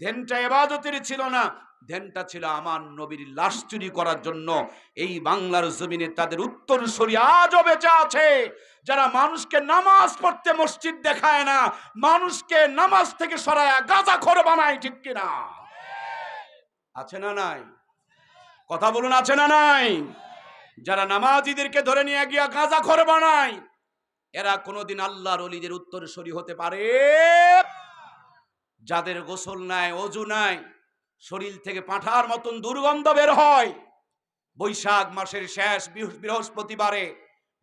ধ্যানটা এবাদতের ছিল না ধ্যানটা ছিল আমার নবীর লাশ চুরি করার জন্য। এই বাংলার জমিনে তাদের উত্তর সরি আজও বেঁচে আছে। যারা মানুষকে নামাজ পড়তে মসজিদ দেখায় না, মানুষকে নামাজ থেকে সরায় গাঁজা খর বানায়, ঠিক কিনা? আছে না নাই? কথা বলুন, আছে না নাই? যারা নামাজিদেরকে ধরে নিয়ে গিয়া গাঁজা খর বানায়, এরা কোনোদিন আল্লাহর অলিদের উত্তর সরি হতে পারে? যাদের গোসল নাই, অজু নাই, শরীর থেকে পাঁঠার মতন দুর্গন্ধ বের হয়। বৈশাখ মাসের শেষ বৃহ- বৃহস্পতিবারে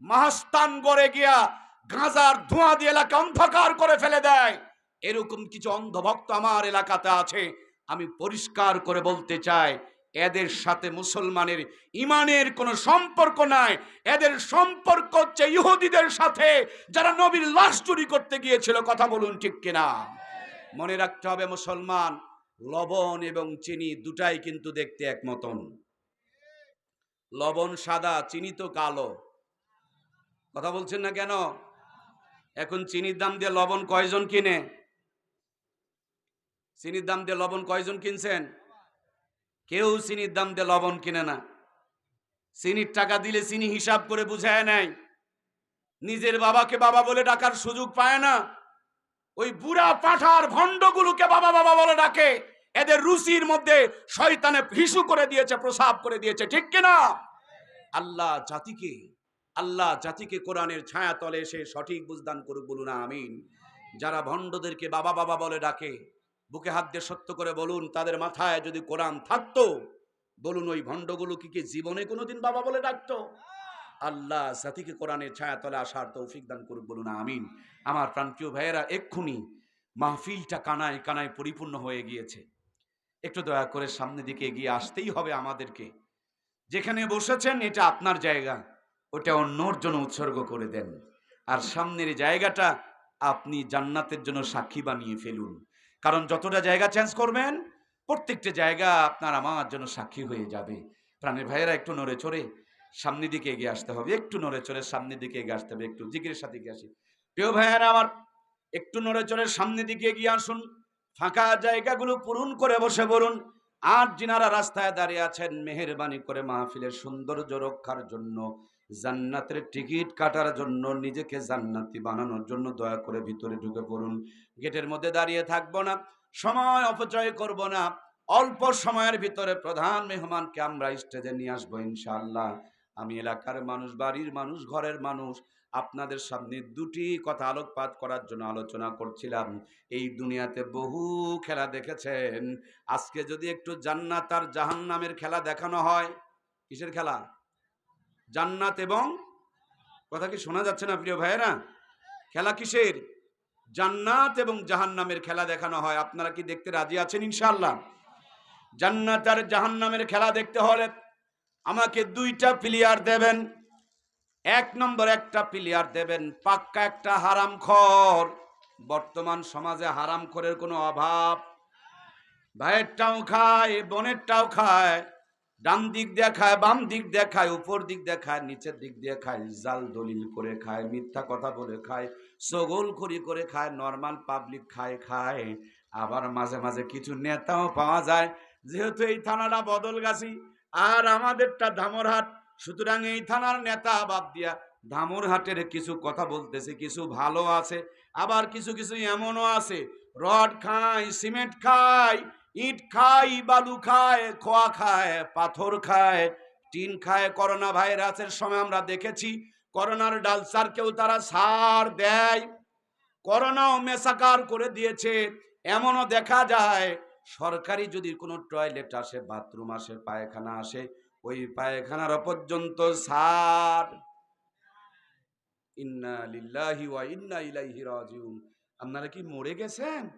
মাহাস্তান গড়ে গিয়া গাঁজার ধোঁয়া দিয়ে এলাকা অন্ধকার করে ফেলে দেয়। এরকম কিছু অন্ধভক্ত আমার এলাকাতে আছে। আমি পরিষ্কার করে বলতে চাই, এদের সাথে মুসলমানের ইমানের কোনো সম্পর্ক নাই। এদের সম্পর্ক হচ্ছে ইহুদিদের সাথে, যারা নবীর লাশ চুরি করতে গিয়েছিল, কথা বলুন ঠিক কিনা? মনে রাখতে হবে মুসলমান, লবণ এবং চিনি দুটাই কিন্তু দেখতে এক মতন লবণ সাদা, চিনি তো কালো। কথা বলছেন না কেন? এখন চিনির দাম দিয়ে লবণ কয়জন কিনে? চিনির দাম দিয়ে লবণ কয়জন কিনছেন? কেউ চিনির দাম দিয়ে লবণ কিনে না। চিনির টাকা দিলে চিনি হিসাব করে বুঝায় নেয়। নিজের বাবাকে বাবা বলে ডাকার সুযোগ পায় না। ওই বুড়া পাঠার ভণ্ডগুলোকে বাবা বাবা বলে ডাকে। এদের রুচির মধ্যে শয়তানে হিসু করে দিয়েছে, প্রসাব করে দিয়েছে। ঠিক কিনা? আল্লাহ জাতিকে আল্লাহ জাতিকে কোরআনের ছায়া তলে এসে সঠিক বুঝদান করুক, বলুন আমিন। যারা ভণ্ডদেরকে বাবা বাবা বলে ডাকে, বুকে হাত দিয়ে সত্য করে বলুন, তাদের মাথায় যদি কোরআন থাকতো, বলুন ওই ভণ্ডগুলো কি কি জীবনে কোনোদিন বাবা বলে ডাকতো? আল্লাহ জাতিকে কোরআনের ছায়া তলে আসার তৌফিক দান করুক বলুন, আমিন। আমার প্রাণপ্রিয় ভাইয়েরা, এক্ষুনি মাহফিলটা কানায় কানায় পরিপূর্ণ হয়ে গিয়েছে। একটু দয়া করে সামনে দিকে এগিয়ে আসতেই হবে আমাদেরকে। যেখানে বসেছেন, এটা আপনার জায়গা। ওটা অন্যর জন্য উৎসর্গ করে দেন। আর সামনের জায়গাটা আপনি জান্নাতের জন্য সাক্ষী বানিয়ে ফেলুন। কারণ যতটা জায়গা চেঞ্জ করবেন, প্রত্যেকটা জায়গা আপনার আমার জন্য সাক্ষী হয়ে যাবে। প্রাণের ভাইয়েরা, একটু নড়ে চড়ে সামনের দিকে এগিয়ে আসতে হবে, একটু নড়ে চড়ে সামনের দিকে এগিয়ে আসতে হবে, একটু জিকিরের সাথে এগিয়ে আসি। প্রিয় ভাইয়েরা আমার, একটু নড়ে চড়ে সামনের দিকে এগিয়ে আসুন, ফাঁকা জায়গাগুলো পূরণ করে বসে বলুন, আর যিনারা রাস্তায় দাঁড়িয়ে আছেন, মেহেরবানি করে মাহফিলের সৌন্দর্য রক্ষার জন্য, জান্নাতের টিকিট কাটার জন্য, নিজেকে জান্নাতি বানানোর জন্য দয়া করে ভিতরে ঢুকে পড়ুন। গেটের মধ্যে দাঁড়িয়ে থাকব না, সময় অপচয় করব না, অল্প সময়ের ভিতরে প্রধান মেহমানকে আমরা স্টেজে নিয়ে আসব ইনশাআল্লাহ। আমি এলাকার মানুষ, বাড়ির মানুষ, ঘরের মানুষ, আপনাদের সামনে দুটি কথা আলোকপাত করার জন্য আলোচনা করছিলাম। এই দুনিয়াতে বহু খেলা দেখেছেন। আজকে যদি একটু জান্নাত আর জাহান্নামের খেলা দেখানো হয়, কিসের খেলা? জান্নাত এবং, কথা কি শোনা যাচ্ছে না প্রিয় ভাইয়েরা? খেলা কিসের? জান্নাত এবং জাহান্নামের খেলা দেখানো হয়। আপনারা কি দেখতে রাজি আছেন ইনশাল্লাহ জান্নাত আর জাহান্নামের খেলা দেখতে হলে আমাকে দুইটা প্লেয়ার দেবেন। এক নম্বর একটা প্লেয়ার দেবেন, পাক্কা একটা হারাম খর বর্তমান সমাজে হারাম খরের কোনো অভাব। ভাইয়েরটাও খায়, বোনেরটাও খায়, ডান দিক দিয়ে খায়, বাম দিক দিয়ে খায়, উপর দিক দিয়ে খায়, নিচের দিক দিয়ে খায়, জাল দলিল করে খায়, মিথ্যা কথা বলে খায়, সগোল করি করে খায়, নর্মাল পাবলিক খায় খায়। আবার মাঝে মাঝে কিছু নেতাও পাওয়া যায়, যেহেতু এই থানাটা বদলগাছি আর আমাদেরটা ধামরহাট। সুতরাং এই থানার নেতা বাদ দিয়া ধামরহাটের কিছু কথা বলতেছে, কিছু ভালো আছে, আবার কিছু কিছু এমনও আছে। রড খায় সিমেন্ট খায় ইট খায় বালু খায় খোয়া খায়, পাথর খায়, টিন খায়, করোনা ভাইরাসের সময় আমরা দেখেছি, করোনার ডালসারকেও তারা সার দেয়, করোনাও মেসাকার করে দিয়েছে, এমনও দেখা যায় সরকারি যদি কোনো টয়লেট আসে বাথরুম আসে, পায়খানা আসে, ওই পায়খানার পর্যন্ত সার। ইন্না লিল্লাহি ওয়া ইন্না ইলাইহি রাজিউন। আপনারা কি মরে গেছেন?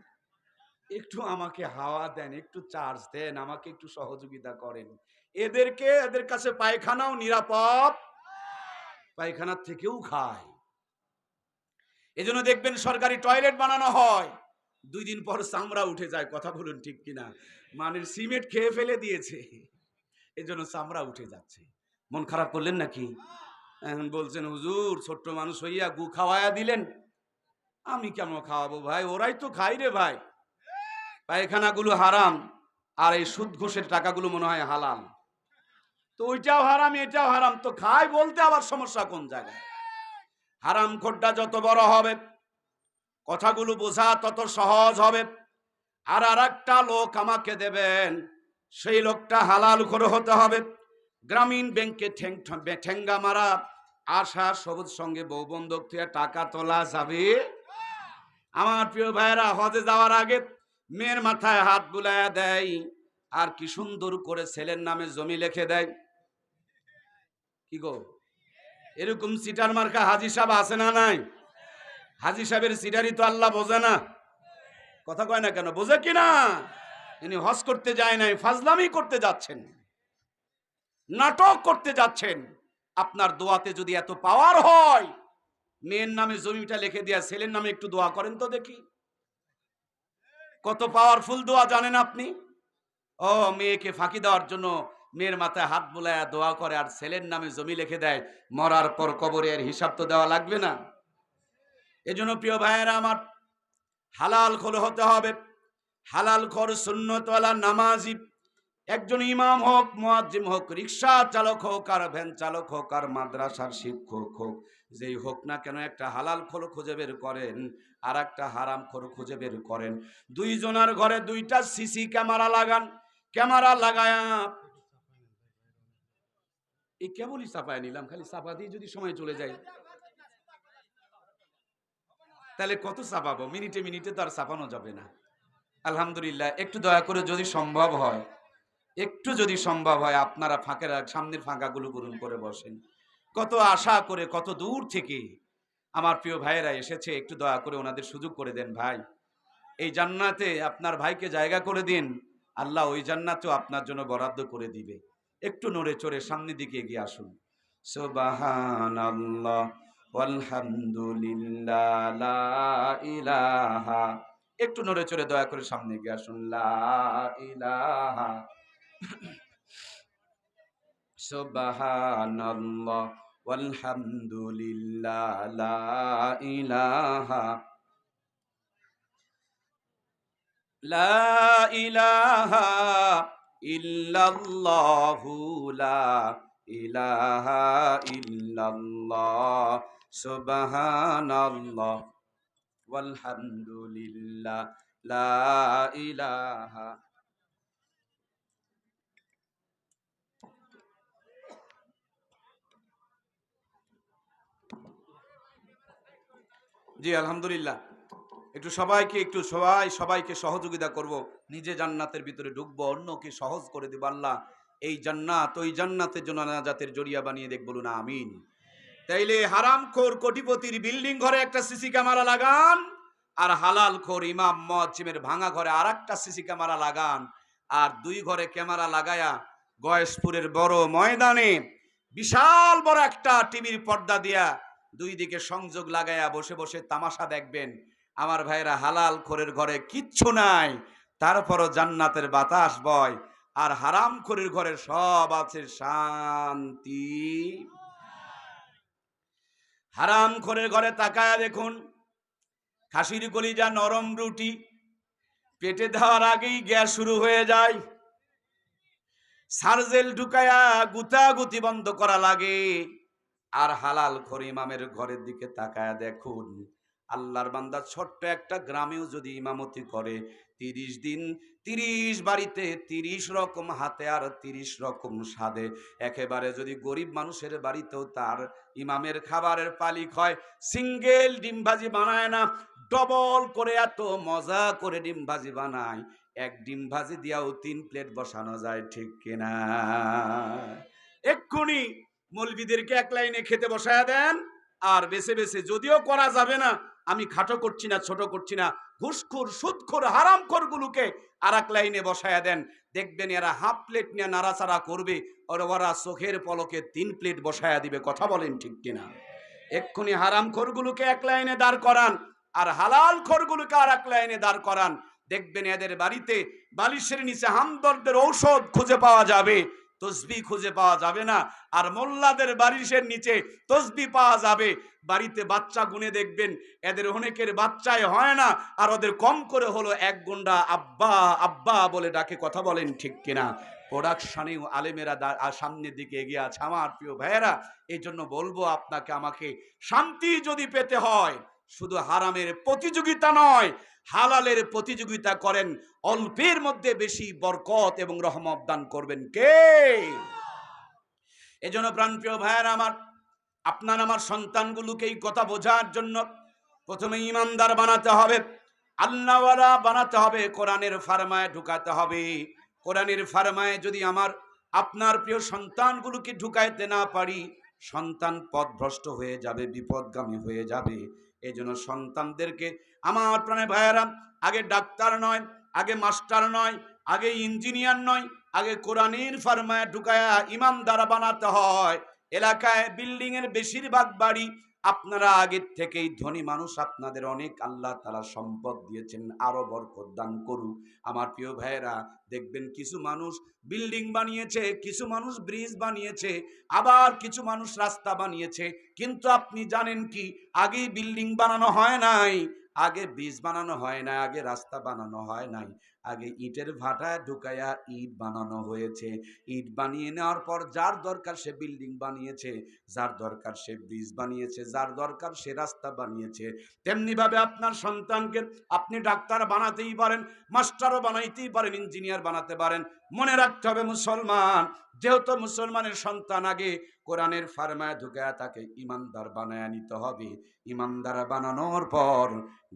একটু আমাকে হাওয়া দেন, একটু চার্জ দেন, আমাকে একটু সহযোগিতা করেন। এদেরকে, এদের কাছে পায়খানাও নিরাপদ, পায়খানার থেকেও খায়। এজন্য দেখবেন সরকারি টয়লেট বানানো হয়। দুই দিন পর চামড়া উঠে যায়, কথা বলুন ঠিক কিনা। মানে সিমেন্ট খেয়ে ফেলে দিয়েছে, এজন্য চামড়া উঠে যাচ্ছে। মন খারাপ করলেন নাকি? এখন বলছেন, হুজুর, ছোট্ট মানুষ হইয়া গু খাওয়ায়া দিলেন। আমি কেন খাওয়াবো ভাই? ওরাই তো খাই রে ভাই। পায়খানাগুলো হারাম, আর এই সুদ ঘুষের টাকাগুলো মনে হয় হালাল। তো ওইটাও হারাম, এটাও হারাম। তো খায় বলতে আবার সমস্যা কোন জায়গায়? হারাম খোড্ডা যত বড় হবে কথাগুলো বোঝা তত সহজ হবে। আর আর একটা লোক আমাকে দেবেন, সেই লোকটা হালাল করে হতে হবে। গ্রামীণ ব্যাংকে ঠেঙ্গা মারা, আশা, সবুজ সঙ্গে বউ বন্ধক থেকে টাকা তোলা যাবে। আমার প্রিয় ভাইয়েরা, হজে যাওয়ার আগে মেয়ের মাথায় হাত বুলায়া দেয় আর কি সুন্দর করে ছেলের নামে জমি লিখে দেয় কি গো? এরকম সিটার মার্কা হাজি সাহেব আছে না নাই? হাজি সাহেবের সিটারই তো আল্লাহ বোঝে না। কথা কয় না কেন? বোঝে কি না? ইনি হজ করতে যায় নাই, ফাজলামি করতে যাচ্ছেন। নাটক করতে যাচ্ছেন। আপনার দোয়াতে যদি এত পাওয়ার হয়, মেয়ের নামে জমিটা লিখে দেয়া, ছেলের নামে একটু দোয়া করেন তো দেখি। কত পাওয়ারফুল দোয়া জানেন আপনি? ও, মেয়েকে ফাঁকি দেওয়ার জন্য মেয়ের মাথায় হাত বুলায়া দোয়া করে আর ছেলের নামে জমি লিখে দেয়, মরার পর কবরে এর হিসাব তো দেওয়া লাগবে না। এজন্য প্রিয় ভাইয়েরা আমার হালাল খোর হতে হবে। হালাল খোর সুন্নতওয়ালা নামাজি, একজন ইমাম হোক, মুয়াজ্জিম হোক, রিক্সা চালক হোক, আর ভ্যান চালক হোক, আর মাদ্রাসার শিক্ষক হোক, যেই হোক না কেন একটা হালাল খোর খুঁজে বের করেন আর একটা হারাম খোর খুঁজে বের করেন। দুইজনার ঘরে দুইটা সিসি ক্যামেরা লাগান। ক্যামেরা লাগায়া এই কেবলই চাপায় নিলাম, খালি চাপা দিয়ে যদি সময় চলে যায়। তাহলে কত চাপাবো? মিনিটে মিনিটে তো আর চাপানো যাবে না। আলহামদুলিল্লাহ, একটু দয়া করে যদি সম্ভব হয়, একটু যদি সম্ভব হয়, আপনারা ফাঁকের সামনের ফাঁকাগুলো পূরণ করে বসেন। কত আশা করে, কত দূর থেকে আমার প্রিয় ভাইয়েরা এসেছে, একটু দয়া করে ওনাদের সুযোগ করে দেন ভাই। এই জান্নাতে আপনার ভাইকে জায়গা করে দিন, আল্লাহ ওই জান্নাতেও আপনার জন্য বরাদ্দ করে দিবে। একটু নড়ে চড়ে সামনের দিকে এগিয়ে আসুন। আলহামদুলিল্লাহ লা ইলাহা। একটু নড়ে চড়ে দয়া করে সামনে এগিয়ে আসুন ইলাহা। সুবহানাল্লাহ আলহামদুলিল্লাহ লা সুবহানাল্লাহ, ওয়ালহামদুলিল্লাহ, লা ইলাহা জি, আলহামদুলিল্লাহ। একটু সবাইকে, একটু সবাই, সবাইকে সহযোগিতা করব, নিজে জান্নাতের ভিতরে ঢুকবো, অন্যকে সহজ করে দেব, আল্লাহ। এই জান্নাত, ওই জান্নাতের জন্য নাজাতের জড়িয়া বানিয়ে দেখ, বলুন, আমিন। তাইলে হারাম খোর কোটিপতির বিল্ডিং ঘরে একটা সিসি ক্যামেরা লাগান, আর হালাল খোর ইমাম মজিমের ভাঙা ঘরে আর একটা সিসি ক্যামেরা লাগান, আর দুই ঘরে ক্যামেরা লাগায়া গয়েশপুরের বড় ময়দানে বিশাল বড় একটা টিভির পর্দা দিয়া দুই দিকে সংযোগ লাগায়া বসে বসে তামাশা দেখবেন। আমার ভাইরা হালাল খোরের ঘরে কিচ্ছু নাই, তারপরও জান্নাতের বাতাস বয়, আর হারাম খোরের ঘরে সব আছে শান্তি। হারাম খোরের ঘরে তাকায়া দেখুন। খাসির কলিজা নরম রুটি। পেটে দেওয়ার আগেই গ্যাস শুরু হয়ে যায়। সার্জেল ঢুকায়া গুতাগুতি বন্ধ করা লাগে। আর হালাল খর ইমামের ঘরের দিকে তাকায়া দেখুন। আল্লাহর বান্দা ছোট্ট একটা গ্রামেও যদি ইমামতি করে, তিরিশ দিন তিরিশ বাড়িতে তিরিশ রকম হাতে আর তিরিশ রকম স্বাদে। একেবারে যদি গরিব মানুষের বাড়িতেও তার ইমামের খাবারের পালিক হয়, সিঙ্গেল ডিম ভাজি বানায় না, ডবল করে এত মজা করে ডিম ভাজি বানায়। এক ডিম ভাজি দিয়াও তিন প্লেট বসানো যায়, ঠিক কিনা? এক্ষুনি মৌলবিদেরকে এক লাইনে খেতে বসায়া দেন, আর বেছে বেছে যদিও করা যাবে না আমি খাটো করছি না, ছোট করছি না। ঘুষখোর, সুদখোর হারামখোর গুলোকে আর এক লাইনে বসায়া দেন। দেখবেন এরা হাফ প্লেট নিয়ে নাড়াচাড়া করবে, আর ওরা চোখের পলকে তিন প্লেট বসায়া দিবে। কথা বলেন ঠিক কিনা? এক্ষুনি হারাম খোরগুলোকে এক লাইনে দাঁড় করান, আর হালাল খোরগুলোকে আর এক লাইনে দাঁড় করান। দেখবেন এদের বাড়িতে বালিশের নিচে হামদর্দের ঔষধ খুঁজে পাওয়া যাবে। তসবি খুঁজে পাওয়া যাবে না। আর মোল্লাদের বারিশের নিচে তসবি পাওয়া যাবে। বাড়িতে বাচ্চা গুনে দেখবেন, এদের অনেকের বাচ্চাই হয় না, আর ওদের কম করে হলো এক গুন্ডা আব্বা আব্বা বলে ডাকে, কথা বলেন ঠিক কিনা? প্রোডাকশনেও আলেমেরা সামনের দিকে এগিয়ে আছে। আমার প্রিয় ভাইয়েরা এই জন্য বলব আপনাকে, আমাকে শান্তি যদি পেতে হয় শুধু হারামের প্রতিযোগিতা নয়, হালালের প্রতিযোগিতা করেন, অল্পের মধ্যে বেশি বরকত এবং রহমত দান করবেন কে? এজন্য প্রাণপ্রিয় ভাইয়েরা আমার, আপনার আমার সন্তানগুলোকে এই কথা বোঝার জন্য প্রথমে ইমানদার বানাতে হবে, আল্লাহওয়ালা বানাতে হবে, কোরআনের ফার্মায় ঢুকাতে হবে। কোরআনের ফার্মায় যদি আমার, আপনার প্রিয় সন্তানগুলোকে ঢুকাইতে না পারি, সন্তান পথভ্রষ্ট হয়ে যাবে, বিপদগামী হয়ে যাবে। এই জন্য সন্তানদেরকে, আমার প্রাণে ভাইয়েরা, আগে ডাক্তার নয়, আগে মাস্টার নয়, আগে ইঞ্জিনিয়ার নয়, আগে কোরআনের ফার্মায় ঢুকায়া ইমামদারা বানাতে হয়। এলাকায় বিল্ডিং এর বেশিরভাগ বাড়ি আপনারা আগের থেকেই ধনী মানুষ, আপনাদের অনেক আল্লাহ তালা সম্পদ দিয়েছেন, আরও বরকত দান করুক। আমার প্রিয় ভাইয়েরা, দেখবেন কিছু মানুষ বিল্ডিং বানিয়েছে, কিছু মানুষ ব্রিজ বানিয়েছে, আবার কিছু মানুষ রাস্তা বানিয়েছে। কিন্তু আপনি জানেন কি আগে বিল্ডিং বানানো হয় নাই, আগে ব্রিজ বানানো হয় না আগে রাস্তা বানানো হয় নাই। আগে ইটের ভাটায় ঢুকাইয়া ইট বানানো হয়েছে। ইট বানিয়ে নেওয়ার পর যার দরকার সে বিল্ডিং বানিয়েছে, যার দরকার সে ব্রিজ বানিয়েছে, যার দরকার সে রাস্তা বানিয়েছে। তেমনি ভাবে আপনার সন্তানকে আপনি ডাক্তার বানাতেই পারেন, মাস্টারও বানাইতেই পারেন, ইঞ্জিনিয়ার বানাতে পারেন। মনে রাখতে হবে মুসলমান, যেহেতু মুসলমানের সন্তান আগে কোরআনের ফার্মায় ঢুকে তাকে ইমানদার বানায় নিতে হবে। ইমানদার বানানোর পর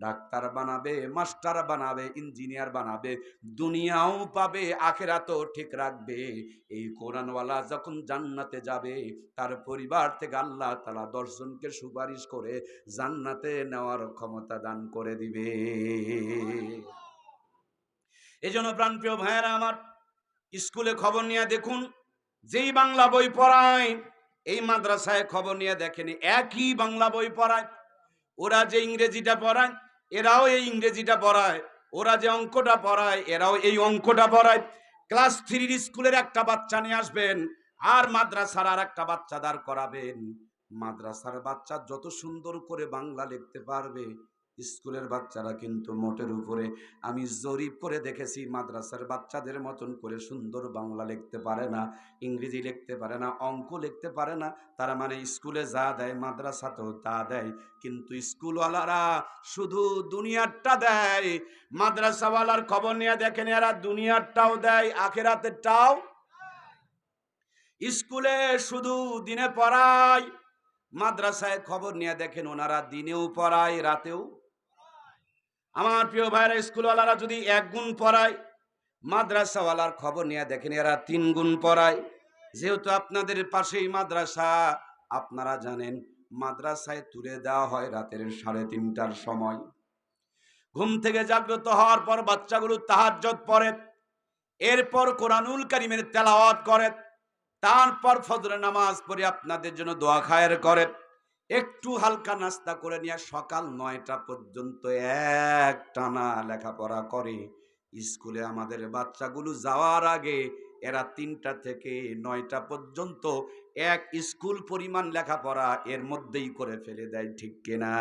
ডাক্তার বানাবে, মাস্টার বানাবে, ইঞ্জিনিয়ার বানাবে দুনিয়াও পাবে, আখেরাতও ঠিক রাখবে। এই কোরআনওয়ালা যখন জান্নাতে যাবে, তার পরিবার থেকে আল্লাহ তালা দর্শনকে সুপারিশ করে জান্নাতে নেওয়ার ক্ষমতা দান করে দিবে। এই জন্য প্রাণপ্রিয় ভাইয়েরা আমার, স্কুলে খবর নিয়ে দেখুন, যেই বাংলা বই পড়ায়, এই মাদ্রাসায় খবর নিয়ে দেখেনি, একই বাংলা বই পড়ায়। ওরা যে ইংরেজিটা পড়ায়, এরাও এই ইংরেজিটা পড়ায়। ওরা যে অঙ্কটা পড়ায়, এরাও এই অঙ্কটা পড়ায়। ক্লাস থ্রির স্কুলের একটা বাচ্চা নিয়ে আসবেন আর মাদ্রাসার আর একটা বাচ্চা দাঁড় করাবেন। মাদ্রাসার বাচ্চা যত সুন্দর করে বাংলা লিখতে পারবে স্কুলের বাচ্চারা কিন্তু মোটের উপরে। আমি জরিপ করে দেখেছি, মাদ্রাসার বাচ্চাদের মতন করে সুন্দর বাংলা লিখতে পারে না, ইংরেজি লিখতে পারে না, অঙ্ক লিখতে পারে না। তারা মানে স্কুলে যা দেয়, মাদ্রাসাতেও তা দেয়। কিন্তু স্কুলওয়ালারা শুধু দুনিয়ারটা দেয়। মাদ্রাসাওয়ালার খবর নিয়ে দেখেন, এরা দুনিয়ারটাও দেয়, আখেরাতেরটাও। স্কুলে শুধু দিনে পড়ায়, মাদ্রাসায় খবর নিয়ে দেখেন, ওনারা দিনেও পড়ায়, রাতেও আমার প্রিয় ভাইরা স্কুলওয়ালারা যদি এক গুণ পড়ায়, মাদ্রাসাওয়ালার খবর নিয়ে দেখেন, এরা তিন গুণ পড়ায়। যেহেতু আপনাদের পাশেই মাদ্রাসা, আপনারা জানেন, মাদ্রাসায় তুলে দেওয়া হয় রাতের সাড়ে তিনটার সময়। ঘুম থেকে জাগ্রত হওয়ার পর বাচ্চাগুলো তাহাজ্জত পড়ে, এরপর কোরআনুল কারিমের তেলাওয়াত করে, তারপর ফজর নামাজ পড়ে আপনাদের জন্য দোয়া খায়ের করে। একটু হালকা নাস্তা করে নিয়ে সকাল নয়টা পর্যন্ত এক টানা লেখাপড়া করে। স্কুলে আমাদের বাচ্চাগুলো যাওয়ার আগে এরা তিনটা থেকে নয়টা পর্যন্ত এক স্কুল পরিমাণ লেখাপড়া এর মধ্যেই করে ফেলে দেয়, ঠিক কিনা?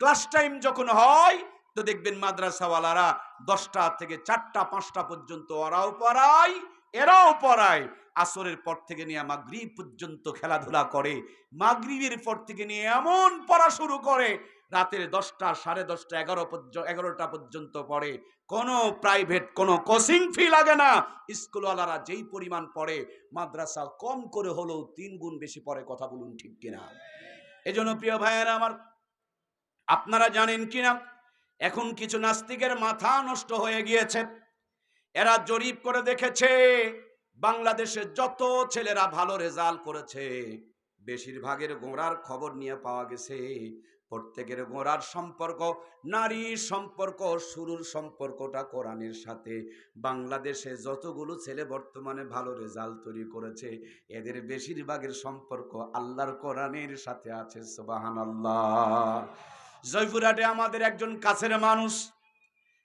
ক্লাস টাইম যখন হয়, তো দেখবেন মাদ্রাসাওয়ালারা দশটা থেকে চারটা, পাঁচটা পর্যন্ত ওরাও পড়ায়, এরাও পড়ায়। আসরের পর থেকে নিয়ে মাগরিব পর্যন্ত খেলাধুলা করে, মাগরিবের পর থেকে নিয়ে এমন পড়া শুরু করে, রাতের দশটা, সাড়ে দশটা, এগারো পর্যন্ত এগারোটা পর্যন্ত পড়ে। কোনো প্রাইভেট কোনো কোচিং ফি লাগে না। স্কুলওয়ালারা যেই পরিমাণ পড়ে, মাদ্রাসা কম করে হলেও তিন গুণ বেশি পড়ে, কথা বলুন ঠিক কিনা? এজন্য প্রিয় ভাইয়েরা আমার, আপনারা জানেন কিনা? এখন কিছু নাস্তিকের মাথা নষ্ট হয়ে গিয়েছে। এরা জরিপ করে দেখেছে বাংলাদেশে যত ছেলেরা ভালো রেজাল্ট করেছে, বেশিরভাগের গোড়ার খবর নিয়ে পাওয়া গেছে। প্রত্যেকের গোড়ার সম্পর্ক, নারীর সম্পর্ক, শুরুর সম্পর্কটা কোরআনের সাথে। বাংলাদেশে যতগুলো ছেলে বর্তমানে ভালো রেজাল্ট তৈরি করেছে, এদের বেশিরভাগের সম্পর্ক আল্লাহর কোরআনের সাথে আছে সুবাহান আল্লাহ জয়পুরহাটে আমাদের একজন কাছের মানুষ,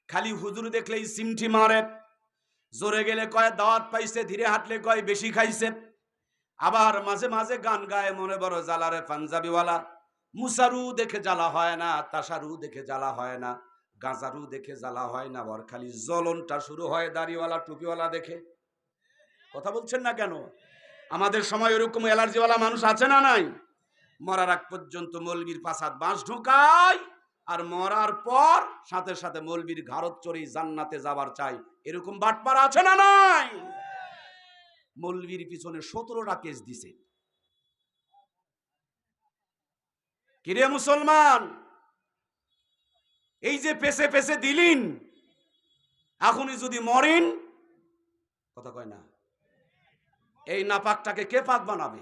খালি হুজুর দেখলেই সিমটি মারে। জোরে গেলে কয়, দাওয়াত পাইছে, ধীরে হাঁটলে কয়, বেশি খাইছে। আবার মাঝে মাঝে গান গায় মনে বড় জ্বালারে পাঞ্জাবিওয়ালা। মুসারু দেখে জ্বালা হয় না, তাসারু দেখে জ্বালা হয় না, গাঁজারু দেখে জ্বালা হয় না আবার খালি জ্বলনটা শুরু হয় দাড়িওয়ালা, টুপিওয়ালা দেখে। কথা বলছেন না কেন? আমাদের সময় ওরকম অ্যালার্জিওয়ালা মানুষ আছে না নাই? মরার আগ পর্যন্ত মলবির পাশাত বাঁশ ঢোকায়। আর মরার পর সাথে সাথে মৌলবীর ঘাড়ত চড়ি জান্নাতে যাবার চাই। এরকম বাটপার আছে না নাই? মলবির পিছনে সতেরোটা কেস দিছে। কিরে মুসলমান? এই যে পেছে পেছে দিলিন, এখনই যদি মরেন, কথা কয় না, এই নাপাকটাকে কে পাক বানাবে?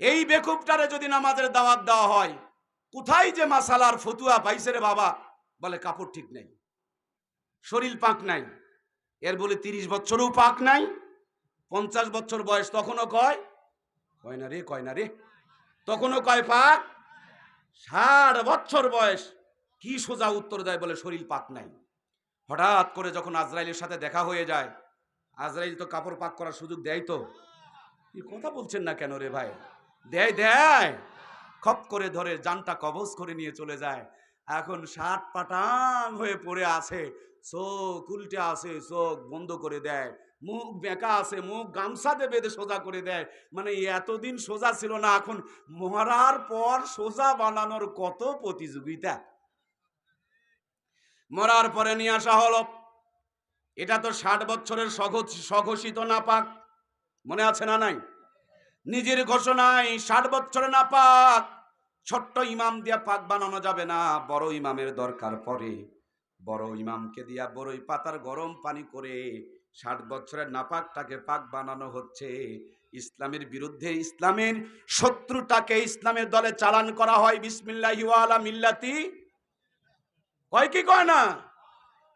এই বেকুবটারে যদি নামাজের দাওয়াত দেওয়া হয় কোথায় যে মাসালার ফতুয়া পাইছে রে বাবা? বলে কাপড় ঠিক নেই। শরীর পাক নাই। এর বলে তিরিশ বছরও পাক নাই। পঞ্চাশ বছর বয়স তখনও কয়? কয় না রে, কয় না রে। তখনও কয় পাক? ষাট বছর বয়স। কি সোজা উত্তর দেয় বলে শরীর পাক নাই। হঠাৎ করে যখন আজরাইলের সাথে দেখা হয়ে যায়, আজরাইল তো কাপড় পাক করার সুযোগ দেয় তো। কথা বলছেন না কেন রে ভাই? দেয় দেয়। খপ করে ধরে জানটা কবজ করে নিয়ে চলে যায়। এখন ষাট পাটাং হয়ে পড়ে আছে। চোখ উল্টে আছে, চোখ বন্ধ করে দেয়। মুখ বেঁকা আছে, মুখ গামছাতে বেঁধে সোজা করে দেয়। মানে এতদিন সোজা ছিল না, এখন মরার পর সোজা বানানোর কত প্রতিযোগিতা। মরার পরে নিয়ে আসা হলো। এটা তো ষাট বছরের সঘ- স্বঘোষিত নাপাক। মনে আছে না নাই? নিজের ঘোষণায় ষাট বছরে না পাক, ছোট্ট ইমাম দিয়া পাক বানানো যাবে না। বড় ইমামের দরকার পড়ে। বড় ইমামকে দিয়া বড়ই পাতার গরম পানি করে ষাট বছরের নাপাকটাকে পাক বানানো হচ্ছে। ইসলামের বিরুদ্ধে ইসলামের শত্রুটাকে ইসলামের দলে চালান করা হয়। বিসমিল্লাহি ওয়ালা মিল্লাতি। কয় কি কয় না?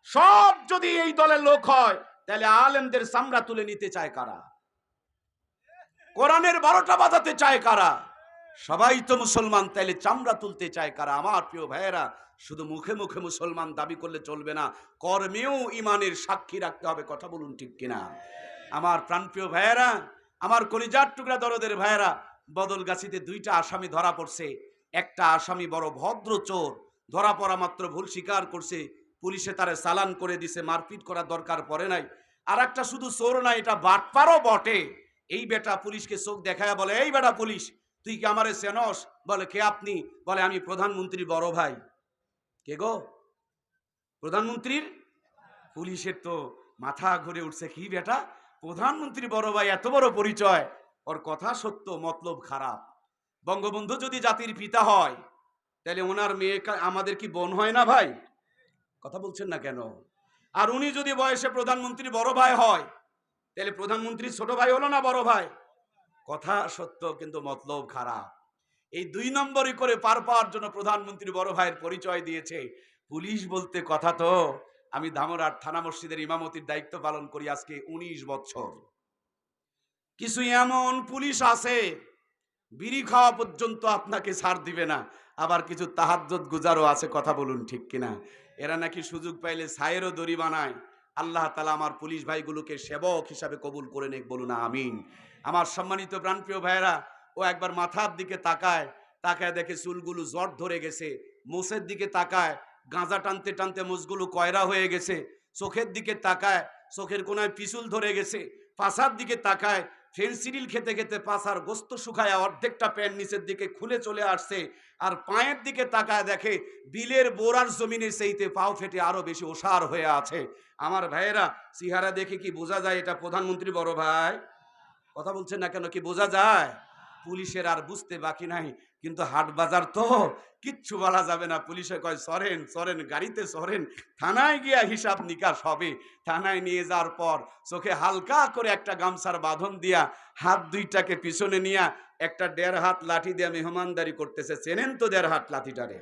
সব যদি এই দলের লোক হয়, তাহলে আলেমদের সামরা তুলে নিতে চায় কারা? কোরআনের বারোটা বাজাতে চায় কারা? সবাই তো মুসলমান, তাইলে চামড়া তুলতে চায় কারা? আমার প্রিয় ভাইয়েরা, শুধু মুখে মুখে মুসলমান দাবি করলে চলবে না, কর্মেও ইমানের সাক্ষী রাখতে হবে, কথা বলুন ঠিক কিনা? আমার প্রাণপ্রিয় ভাইয়েরা, আমার কলিজার টুকরা দরদের ভাইয়েরা, বদলগাছিতে দুইটা আসামি ধরা পড়ছে। একটা আসামি বড় ভদ্র চোর, ধরা পড়া মাত্র ভুল স্বীকার করছে, পুলিশে তারে চালান করে দিছে, মারপিট করার দরকার পড়ে নাই। আর একটা শুধু চোর না, এটা বাটপারও বটে। এই বেটা পুলিশকে চোখ দেখায় বলে, এই বেটা পুলিশ, তুই কি আমারে চেনস? বলে, কে আপনি? বলে, আমি প্রধানমন্ত্রীর বড় ভাই। কে গো? প্রধানমন্ত্রীর? পুলিশের তো মাথা ঘুরে উঠছে, কি বেটা? প্রধানমন্ত্রী বড় ভাই, এত বড় পরিচয়। ওর কথা সত্য, মতলব খারাপ। বঙ্গবন্ধু যদি জাতির পিতা হয় তাহলে ওনার মেয়ে আমাদের কি বোন হয় না ভাই? কথা বলছেন না কেন? আর উনি যদি বয়সে প্রধানমন্ত্রী বড় ভাই হয় তাহলে প্রধানমন্ত্রী ছোট ভাই হলো না বড় ভাই? কথা সত্য, কিন্তু মতলব খারাপ। এই দুই নম্বরই করে পার পাওয়ার জন্য প্রধানমন্ত্রী বড় ভাইয়ের পরিচয় দিয়েছে। পুলিশ বলতে কথা তো, আমি ধামরার থানা মসজিদের ইমামতির দায়িত্ব পালন করি আজকে ১৯ বছর। কিছু এমন পুলিশ আছে, বিড়ি খাওয়া পর্যন্ত আপনাকে ছাড় দিবে না। আবার কিছু তাহাজ্জত গুজারও আছে, কথা বলুন ঠিক কিনা? এরা নাকি সুযোগ পাইলে ছায়েরও দড়ি বানায়। আল্লাহ তালা আমার পুলিশ ভাইগুলোকে সেবক হিসাবে কবুল করে নেক, বলুন আমিন। আমার সম্মানিত প্রাণপ্রিয় ভাইয়েরা, ও একবার মাথার দিকে তাকায় তাকায় দেখে চুলগুলো জট ধরে গেছে মোষের দিকে তাকায়, গাঁজা টানতে টানতে মোষগুলো কয়রা হয়ে গেছে, চোখের দিকে তাকায়, চোখের কোনায় পিছুল ধরে গেছে পাশার দিকে তাকায় ফেন্সিডিল খেতে খেতে পাশার গোস্ত শুকায় অর্ধেকটা প্যান্ট নিচের দিকে খুলে চলে আসছে আর পায়ের দিকে তাকায় দেখে বিলের বোরার জমিনে সেইতে পাও ফেটে আরও বেশি ওষার হয়ে আছে। আমার ভাইয়েরা, সিহারা দেখে কি বোঝা যায় এটা প্রধানমন্ত্রী বড় ভাই? কথা বলছেন না কেন? কি বোঝা যায়? পুলিশের আর বুঝতে বাকি নাই। কিন্তু হাট বাজার তো কিচ্ছু বলা যাবে না। পুলিশে কয়, সরেন সরেন, গাড়িতে সরেন। থানায় গিয়া হিসাব নিকাশ হবে। থানায় নিয়ে যাওয়ার পর চোখে হালকা করে একটা গামছার বাঁধন দিয়া হাত দুইটাকে পিছনে নিয়া একটা দেড় হাত লাঠি দিয়ে মেহমানদারি করতেছে। চেনেন তো দেড় হাত লাঠিটারে?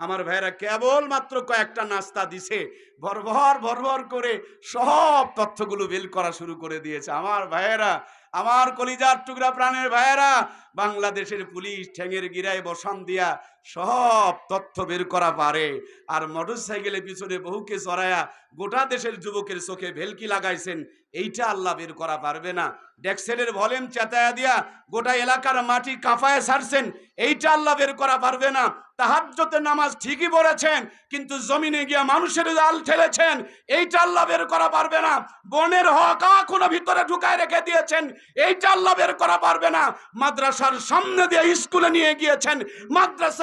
আমার ভাইয়েরা কেবল মাত্র কয়েকটা নাস্তা দিছে। ভরভর ভরভর করে সব তথ্যগুলো বেল করা শুরু করে দিয়েছে। আমার ভাইয়েরা আমার কলিজার টুকরা প্রাণের ভাইয়েরা বাংলাদেশের পুলিশ ঠেঙের গিরায় বসান দিয়া সব তথ্য বের করা পারে। আর মোটরসাইকেলের পিছনে বহুকে চড়ায়া গোটা দেশের যুবকের চোখে ভেলকি লাগাইছেন, এইটা আল্লাহ বের করা পারবে না। ডেক্সেলের ভলিউম চেতায়া দিয়া গোটা এলাকার মাটি কাঁপায় ছাড়ছেন, এইটা আল্লাহ বের করা পারবে না। তাহাজ্জতে নামাজ ঠিকই পড়েছেন, কিন্তু জমিনে গিয়া মানুষের জাল ঠেলেছেন, এইটা আল্লাহ বের করা পারবে না। বনের হক এখনও ভিতরে ঢুকায় রেখে দিয়েছেন, এইটা আল্লাহ বের করা পারবে না। মাদ্রাসার সামনে দিয়ে স্কুলে নিয়ে গিয়েছেন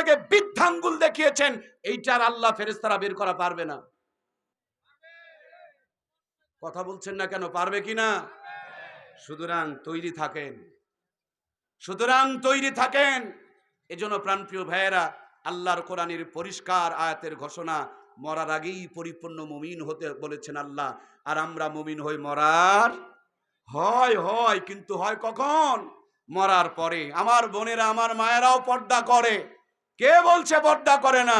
মাদ্রাসাকে বৃদ্ধাঙ্গুল দেখিয়েছেন এইটার আল্লাহ ফেরেস্তারা বের করা পারবে না। কথা বলছেন না কেন, পারবে কি না? সুতরাং তৈরি থাকেন। সুতরাং তৈরি থাকেন। এজন্য প্রাণপ্রিয় ভাইয়েরা, আল্লাহর কোরআনের পরিষ্কার আয়াতের ঘোষণা, মরার আগেই পরিপূর্ণ মুমিন হতে বলেছেন আল্লাহ। আর আমরা মুমিন হই মরার? হয় হয়, কিন্তু হয় কখন? মরার পরে। আমার বোনেরা, আমার মায়েরাও পর্দা করে। কে বলছে পর্দা করে না?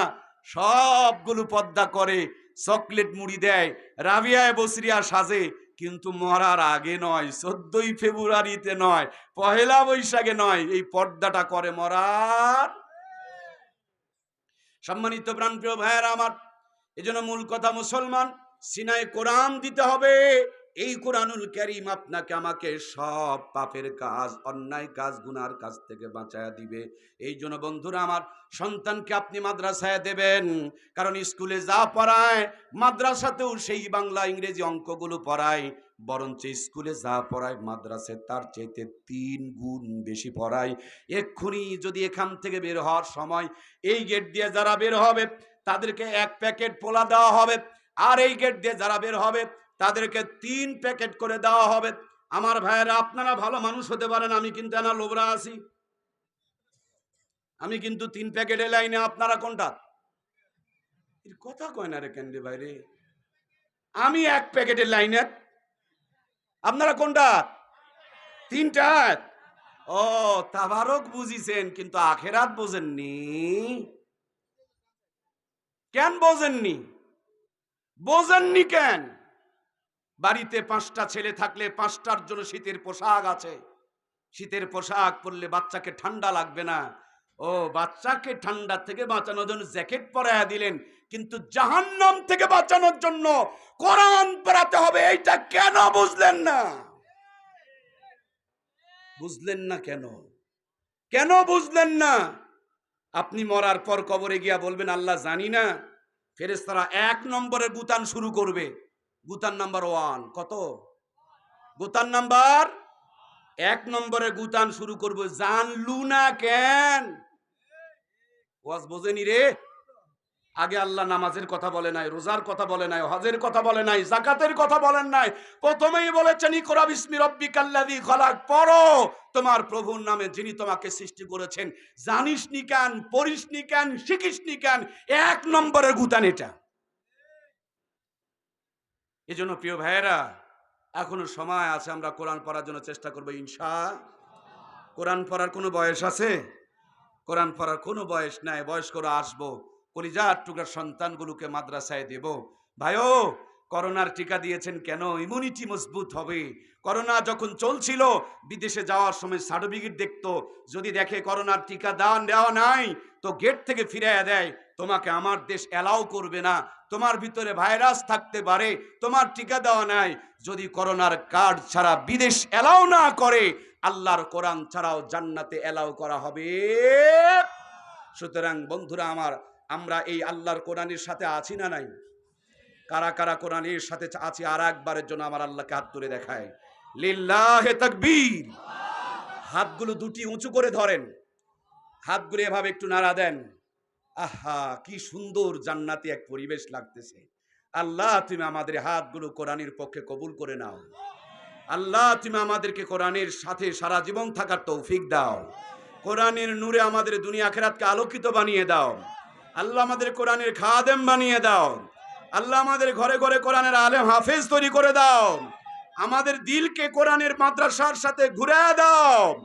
সবগুলো পর্দা করে, চকলেট মুড়ি দেয়, রাবিয়ায় বসরিয়া সাজে, কিন্তু মরার আগে নয়, চোদ্দই ফেব্রুয়ারিতে নয়, পহেলা বৈশাখে নয়, এই পর্দাটা করে মরার। সম্মানিত প্রাণপ্রিয় ভাইয়েরা আমার, এজন্য মূল কথা মুসলমান, সিনায় কোরআন দিতে হবে। এই কোরআনুল ক্যারিম আপনাকে আমাকে সব পাপের কাজ, অন্যায় কাজ, গুনার কাজ থেকে বাঁচায়া দিবে। এই জন্য বন্ধুরা, আমার সন্তানকে আপনি মাদ্রাসায় দেবেন। কারণ স্কুলে যা পড়ায়, মাদ্রাসাতেও সেই বাংলা, ইংরেজি অঙ্কগুলো পড়ায়। বরঞ্চ স্কুলে যা পড়ায় মাদ্রাসায় তার চাইতে তিন গুণ বেশি পড়ায়। এক্ষুনি যদি এখান থেকে বের হওয়ার সময় এই গেট দিয়ে যারা বের হবে, তাদেরকে এক প্যাকেট পোলা দেওয়া হবে। আর এই গেট দিয়ে যারা বের হবে তাদেরকে তিন প্যাকেট করে দেওয়া হবে। আমার ভাইয়েরা, আপনারা ভালো মানুষ হতে পারেন, আমি কিন্তু এনা লোবরা আছি। আমি কিন্তু তিন প্যাকেটের লাইনে, আপনারা কোনটা? কথা কয় না রে কেন্দ্রে ভাইরে আমি এক প্যাকেটের লাইনে। আপনারা কোনটা? তিনটা? ও, তাবারক বুঝিছেন, কিন্তু আখেরাত বোঝেননি। কেন বোঝেননি? বোঝেননি কেন? বাড়িতে পাঁচটা ছেলে থাকলে পাঁচটার জন্য শীতের পোশাক আছে। শীতের পোশাক পরলে বাচ্চাকে ঠান্ডা লাগবে না। ও, বাচ্চাকে ঠান্ডা থেকে বাঁচানোর জন্য জ্যাকেট পরাইয়া দিলেন, কিন্তু জাহান্নাম থেকে বাঁচানোর জন্য কোরআন পড়াতে হবে, এইটা কেন বুঝলেন না? বুঝলেন না কেন? কেন বুঝলেন না? আপনি মরার পর কবরে গিয়া বলবেন, আল্লাহ জানি না। ফেরেস্তারা এক নম্বরে বুতান শুরু করবে। গুতান নাম্বার ওয়ান, কত? গুতান নাম্বার? এক নম্বরে গুতান শুরু করব জানলু না কেন? ওয়াজ বোঝেনি রে? আগে আল্লাহ নামাজের কথা বলে নাই, রোজার কথা বলে নাই, হজের কথা বলে নাই, জাকাতের কথা বলেন নাই। প্রথমেই বলেছেন তোমার প্রভুর নামে যিনি তোমাকে সৃষ্টি করেছেন জানিস নি কেন পড়িস নি কেন শিখিস নি কেন? এক নম্বরের গুতান এটা। এজন্য প্রিয় ভাইয়েরা, এখনও সময় আছে, আমরা কোরআন পড়ার জন্য চেষ্টা করব, ইনশা কোরআন পড়ার কোনো বয়স আছে? কোরআন পড়ার কোনো বয়স নাই বয়স করে আসব, কলিজার টুকরার সন্তানগুলোকে মাদ্রাসায় দেব। ভাইও, করোনার টিকা দিয়েছেন কেন? ইমিউনিটি মজবুত হবে। করোনা যখন চলছিল, বিদেশে যাওয়ার সময় সার্টিফিকেট দেখতো, যদি দেখে করোনার টিকা দেওয়া দেওয়া নাই, তো গেট থেকে ফিরাইয়া দেয় তোমাকে আমার দেশ অ্যালাউ করবে না। তোমার ভিতরে ভাইরাস থাকতে পারে, তোমার টিকা দেওয়া নাই। যদি করোনার কার্ড ছাড়া বিদেশ অ্যালাউ না করে, আল্লাহর কোরআন ছাড়াও জান্নাতে অ্যালাউ করা হবে। সুতরাং বন্ধুরা আমার, আমরা এই আল্লাহর কোরআনের সাথে আছি না নাই? কারা কারা কোরআনের সাথে আছি আর একবারের জন্য আমার আল্লাহকে হাত তুলে দেখায়। লিল্লাহে তাকবীর। হাতগুলো দুটি উঁচু করে ধরেন। হাতগুলো এভাবে একটু নাড়া দেন। আহা, কি সুন্দর জান্নাতি এক পরিবেশ লাগতেছে। আল্লাহ, তুমি আমাদের হাতগুলো কোরআনের পক্ষে কবুল করে নাও। আল্লাহ, তুমি আমাদেরকে কোরআনের সাথে সারা জীবন থাকার তৌফিক দাও। কোরআনের নূরে আমাদের দুনিয়া খেরাতকে আলোকিত বানিয়ে দাও। আল্লাহ, আমাদের কোরআনের খাদেম বানিয়ে দাও। আল্লাহ, আমাদের ঘরে ঘরে কোরআনের আলেম হাফেজ তৈরি করে দাও। আমাদের দিলকে কোরআনের মাদ্রাসার সাথে ঘুরে দাও।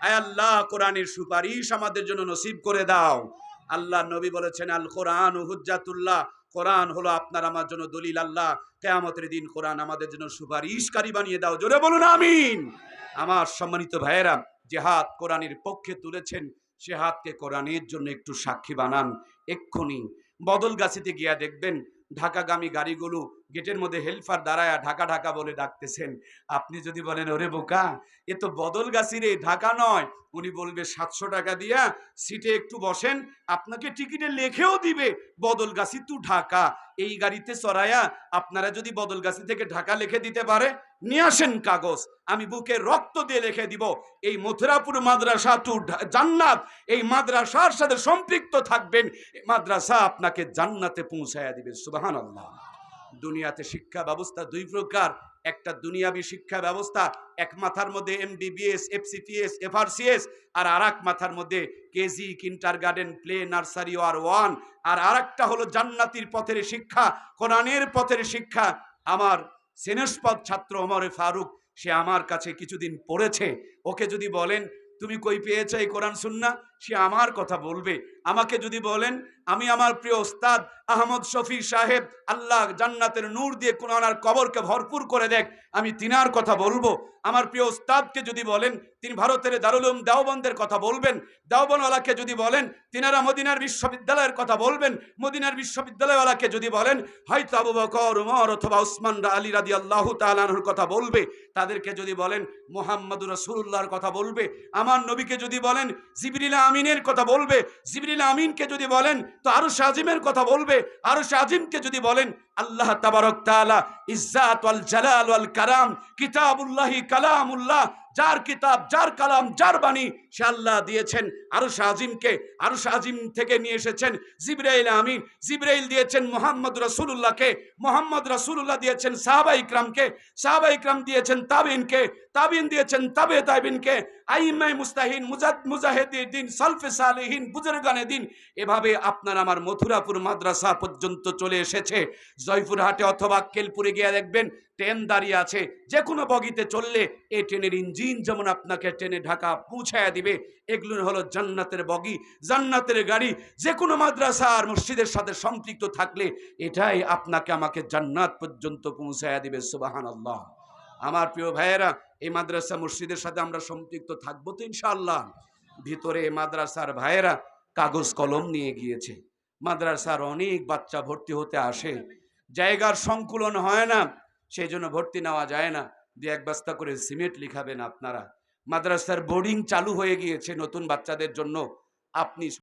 আল্লাহ, কোরআনের সুপারিশ আমাদের জন্য নসিব করে দাও। আল্লাহ নবী বলেছেন, আল কোরআন হুজাতুল্লাহ কোরআন হলো আপনার, আমার জন্য দলিল আল্লাহ। কেয়ামতের দিন কোরআন আমাদের জন্য সুপারিশকারী বানিয়ে দাও। জোরে বলুন, আমিন। আমার সম্মানিত ভাইয়েরা, যে হাত কোরআনের পক্ষে তুলেছেন, সে হাতকে কোরআনের জন্য একটু সাক্ষী বানান, এক্ষুনি। বদলগাছিতে গিয়া দেখবেন, ঢাকাগামী গাড়িগুলো গেটের মধ্যে হেল্পার দাঁড়ায়া ঢাকা ঢাকা বলে ডাকতেছেন। আপনি যদি বলেন, ওরে বোকা, এ তো বদলগাছি রে, ঢাকা নয়। উনি বলবে, সাতশো টাকা দিয়া সিটে একটু বসেন, আপনাকে টিকিটে লেখেও দিবে, বদলগাছি টু ঢাকা। এই গাড়িতে চড়ায়া আপনারা যদি বদলগাছি থেকে ঢাকা লিখে দিতে পারে, নিয়ে আসেন কাগজ, আমি বুকে রক্ত দিয়ে লিখে দিব। এই মথুরাপুর মাদ্রাসা টু জান্নাত, এই মাদ্রাসার সাথে সম্পৃক্ত থাকবেন মাদ্রাসা আপনাকে জান্নাতে পৌঁছায়া দিবে সুবাহান আল্লাহ দুনিয়াতে শিক্ষা ব্যবস্থা দুই প্রকার। একটা দুনিয়াবী শিক্ষা ব্যবস্থা, এক মাথার মধ্যে এমবিবিএস এফসিপিএস এফআরসিএস আর আর এক মাথার মধ্যে KG kindergarten play nursery আর ওয়ান আর আরেকটা হলো জান্নাতির পথের শিক্ষা, কোরআনের পথের শিক্ষা। আমার সেনস্পদ ছাত্র ওমরে ফারুক, সে আমার কাছে কিছুদিন পড়েছে। ওকে যদি বলেন, তুমি কই পেয়েছ এই কোরআন সুন্না সে আমার কথা বলবে। আমাকে যদি বলেন, আমি আমার প্রিয় ওস্তাদ আহমদ শফি সাহেব, আল্লাহ জান্নাতের নূর দিয়ে কোরআনার কবরকে ভরপুর করে দেখ, আমি তিনার কথা বলব। আমার প্রিয় ওস্তাদকে যদি বলেন, তিনি ভারতের দারুল উলুম দেওবন্দের কথা বলবেন, দেওবনওয়ালাকে যদি বলেন, তিনারা মদিনার বিশ্ববিদ্যালয়ের কথা বলবেন, মদিনার বিশ্ববিদ্যালয়ওয়ালাকে যদি বলেন, হয়তো আবু বকর, উমর অথবা উসমান আলী রাদি আল্লাহ তালানহুর কথা বলবে। তাদেরকে যদি বলেন, মোহাম্মদুর রসুল্লাহর কথা বলবে। আমার নবীকে যদি বলেন, জিবরিল আমিনের কথা বলবে। জিবরিল আমিনকে যদি বলেন, তো আরও সাজিমের কথা বলবে, আরও সাজিমকে যদি বলেন আল্লাহ তাবারক তাআলা ইজ্জাত ওয়াল জালাল ওয়াল কারাম, কিতাবুল্লাহি কালামুল্লাহ, যার কিতাব, যার কালাম, যার বাণী সে আল্লাহ দিয়েছেন। আরও আজিমকে আরও আজিম থেকে নিয়ে এসেছেন জিব্রাইল আমিন। জিব্রাইল দিয়েছেন মোহাম্মদ রসুল্লাহকে মোহাম্মদ রসুল্লাহ দিয়েছেন সাহাবা ইকরামকে, সাহাবা ইকরাম দিয়েছেন তাবিনকে, তাবিন দিয়েছেন তাবে তাবিনকে আইমাই মুস্তাহিন, মুজাদ, মুজাহিদিন, সালফে সালেহিন, বুজুরগানে দিন। এভাবে আপনার আমার মথুরাপুর মাদ্রাসা পর্যন্ত চলে এসেছে। জয়পুরহাটে অথবা কেলপুরে গিয়ে দেখবেন ট্রেন দাঁড়িয়ে আছে। যে কোনো বগিতে চললে এই ট্রেনের ইঞ্জিন যেমন আপনাকে ট্রেনে ঢাকা পৌঁছায় দিবে এগুলো হলো জান্নাতের বগি, জান্নাতের গাড়ি। যে কোনো মাদ্রাসা আর মসজিদের সাথে সম্পৃক্ত থাকলে এটাই আপনাকে আমাকে জান্নাত পর্যন্ত পৌঁছায় দিবে সুবাহান আল্লাহ আমার প্রিয় ভাইয়েরা, এই মাদ্রাসা, মসজিদের সাথে আমরা সম্পৃক্ত থাকব তো ইনশাআল্লাহ। ভিতরে মাদ্রাসার ভাইয়েরা কাগজ কলম নিয়ে গিয়েছে। মাদ্রাসার অনেক বাচ্চা ভর্তি হতে আসে। জায়গার সংকুলন হয় না সেই জন্য ভর্তি নেওয়া যায় না। দু এক বস্তা করে সিমেন্ট লিখাবেন আপনারা। মাদ্রাসার বোর্ডিং চালু হয়ে গিয়েছে নতুন বাচ্চাদের জন্য। আপনি